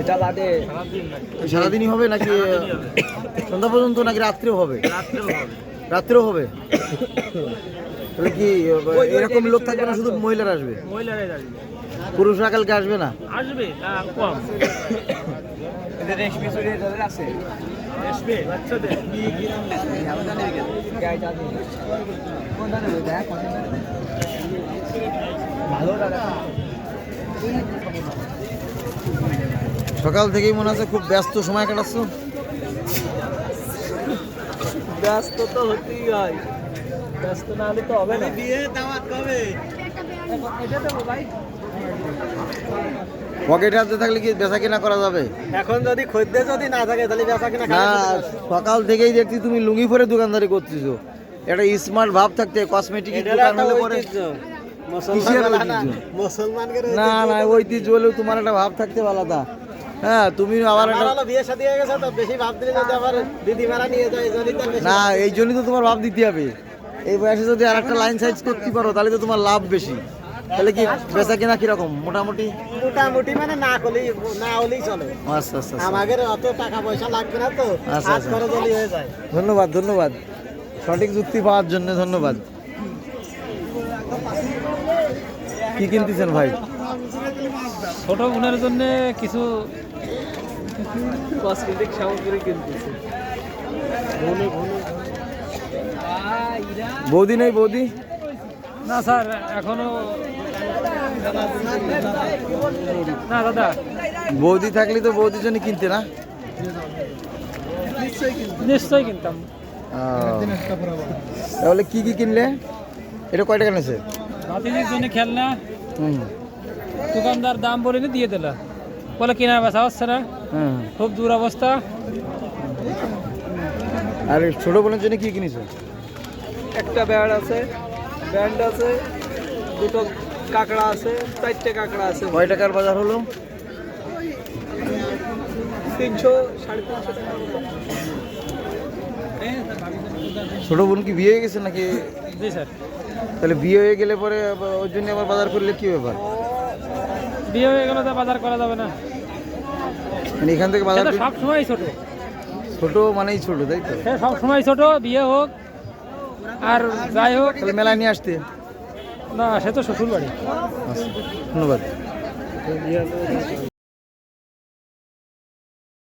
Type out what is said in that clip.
এটা বাদে সারাদিনই হবে নাকি সন্ধ্যা পর্যন্ত নাকি রাত্রেও হবে? রাত্রেও হবে। তাহলে কি এরকম লোক থাকবে না শুধু মহিলারা আসবে? মহিলারাই আসবে। পুরুষরা কালকে আসবে না? আসবে না কম। রেশমি আছে? বাচ্চাদের। ভালো দাদা। সকাল থেকেই মনে হচ্ছে খুব ব্যস্ত সময় কাটাচ্ছ। ব্যস্ত তো হতেই হয়। ব্যস্ত না হলে তো হবে না। বিয়ে দাওয়াত কবে? এটা দেবো ভাই পকেট হাতে থাকলে কি বেচা কেনা করা যাবে? এখন যদি খদ্দে যদি না থাকে তাহলে বেচা কিনা না সকাল থেকেই দেখছি তুমি লুঙ্গি পরে দোকানদারি করতেছো। একটা স্মার্ট ভাব থাকতে কসমেটিক দোকান হলে পরে? মুসলমানকে না না ঐতিহ্য। হলেও তোমার একটা ভাব থাকতে আলাদা হ্যাঁ তুমি আবার একটা আমার বিয়ে শাদী হয়ে গেছে তো বেশি ভাব দিলে যদি আবার দিদি মারা নিয়ে যায় এই জন্যই তো না এই জন্যই তো তোমার ভাব দিতে হবে। এই বয়সে যদি আর একটা লাইন সাইজ করতে পারো তাহলে তো তোমার লাভ বেশি। তাহলে কি বেচা কেনা কীরকম? মোটামুটি? মোটামুটি মানে না না হলেই চলে। আচ্ছা আচ্ছা আচ্ছা। আমাদের অত টাকা পয়সা লাগবে না তো আচ্ছা, আচ্ছা। হয়ে যায়। ধন্যবাদ ধন্যবাদ। সঠিক যুক্তি পাওয়ার জন্য ধন্যবাদ। কি কিনতেছেন ভাই? ছোট বোনের জন্য কিছু কসমেটিক সামগ্রী কিনতেছি। বৌদি নেই বৌদি? না স্যার এখনও না দাদা। বৌদি থাকলে তো বৌদির জন্য কিনতে না? নিশ্চয়ই কিনতাম। তাহলে কি কি কিনলে? এটা কয় টাকা নিয়েছে? জন্য খেলনা। হুম। দোকানদার দাম বলে দিয়ে দিল। বলে কেনা বেচা হচ্ছে না। হুম খুব দূর অবস্থা আর ছোট বোনের জন্য কি কিনেছো? একটা ব্যান্ড আছে। ব্যান্ড আছে দুটো কাঁকড়া আছে চারটে কাঁকড়া আছে। কয় টাকার বাজার হলো? তিনশো সাড়ে তিনশো টাকা ছোট বোন কি বিয়ে হয়ে গেছে নাকি? জি স্যার। তাহলে বিয়ে হয়ে গেলে পরে আবার ওর জন্য আবার বাজার করলে কি ব্যাপার? বিয়ে হয়ে গেলে তো বাজার করা যাবে না। মানে এখান থেকে বাজার সব সময় ছোট। ছোট মানেই ছোট তাই তো? সে সব সময় ছোট বিয়ে হোক আর যাই হোক। তাহলে মেলায় নিয়ে আসতে? না সে তো শ্বশুর বাড়ি আচ্ছা, ধন্যবাদ।